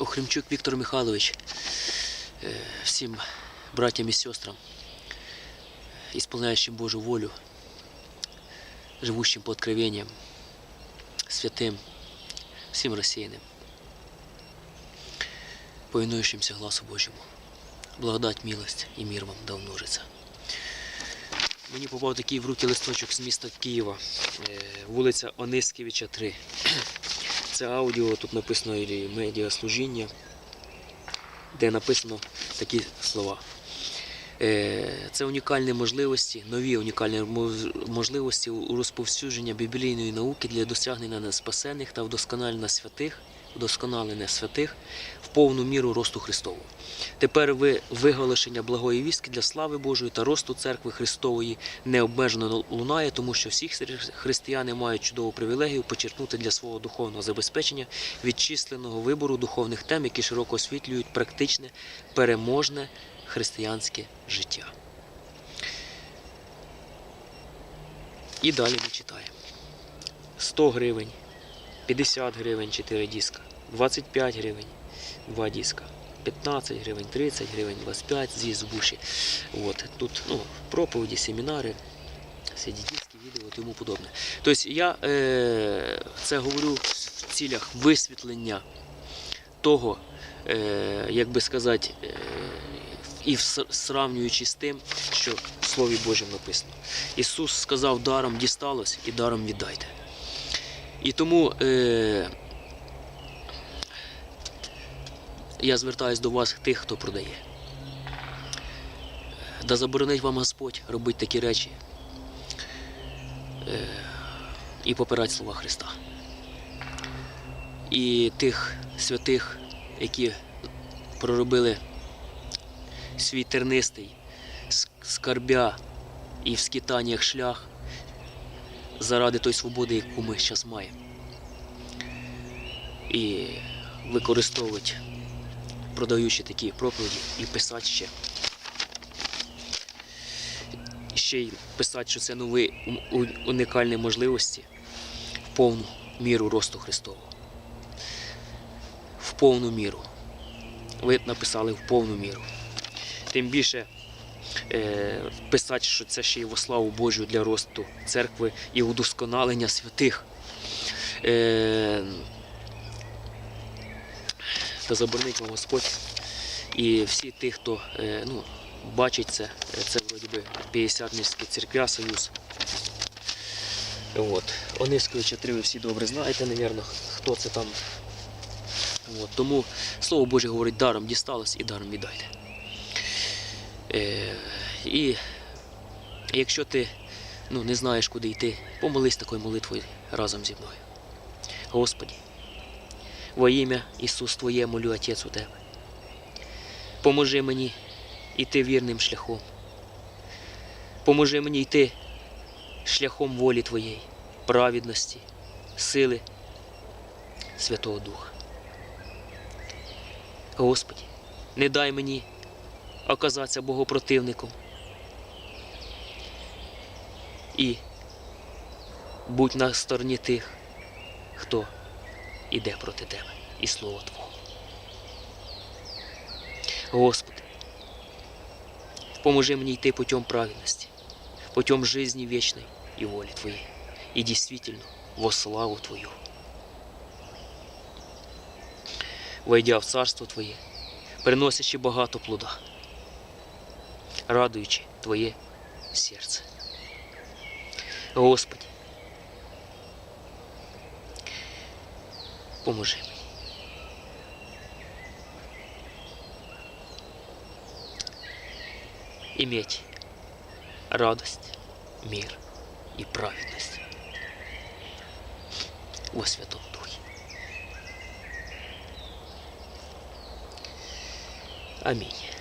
Охремчук Віктор Михайлович, е, всім братям і сестрам, исполняющим Божу волю, живущим по откровениям, святим, всім розсіяним, повинуючимся гласу Божому. Благодать, милость і мир вам да множиться. Мені попав такий в руки листочок з міста Києва, е, вулиця Онискевича 3. Це аудіо, тут написано і медіаслужіння, де написано такі слова. Е, Це унікальні можливості, нові унікальні можливості у розповсюдження біблійної науки для досягнення спасених та вдосконалення святих, вдосконалення святих в повну міру росту Христового. Тепер ви виголошення благої вістки для слави Божої та росту церкви Христової необмежено лунає, тому що всі християни мають чудову привілегію почерпнути для свого духовного забезпечення від численного вибору духовних тем, які широко освітлюють практичне, переможне християнське життя. І далі ми читаємо. 100 гривень, 50 гривень 4 диска, 25 гривень 2 диска, 15 гривень, 30 гривень, 25 зі збуші. От, тут ну, проповіді, семінари, сидітівські відео і тому подобне. Тобто я е, це говорю в цілях висвітлення того, е, як би сказати, е, і сравнюючи з тим, що в Слові Божому написано. Ісус сказав, даром дісталось і даром віддайте. І тому е, я звертаюсь до вас, тих, хто продає. Да заборонить вам Господь робити такі речі е, і попирати слова Христа. І тих святих, які проробили свій тернистий скарбя і в скитаннях шлях заради той свободи, яку ми зараз маємо. І використовують, продаючи такі проповіді, і писати ще. Ще й писати, що це нові унікальні можливості в повну міру росту Христового. В повну міру. Ви написали в повну міру. Тим більше писати, що це ще й во славу Божу для росту церкви і удосконалення святих. Е, та заборонить вам Господь. І всі ті, хто е, ну, бачить це, е, це вроді би П'ятдесятницький церквя Союз. От. 3 ви всі добре знаєте, напевно, хто це там. От. Тому Слово Боже говорить, даром дісталось і даром віддайте. Е, і якщо ти ну, не знаєш, куди йти, помолись такою молитвою разом зі мною. Господі, во ім'я Ісус Твоє молю Отець у Тебе. Поможи мені йти вірним шляхом. Поможи мені йти шляхом волі Твоєї, праведності, сили Святого Духа. Господі, не дай мені оказатися богопротивником. І будь на стороні тих, хто іде проти тебе і Слово Твого. Господи, поможи мені йти путем праведності, путем жизни вічної і волі Твоєї, і дійсно во славу Твою. Войдя в царство Твоє, приносячи багато плода, радуючи Твоє серце. Господи, поможи мені. Иметь радость, мир и праведность во Святом Духе. Аминь.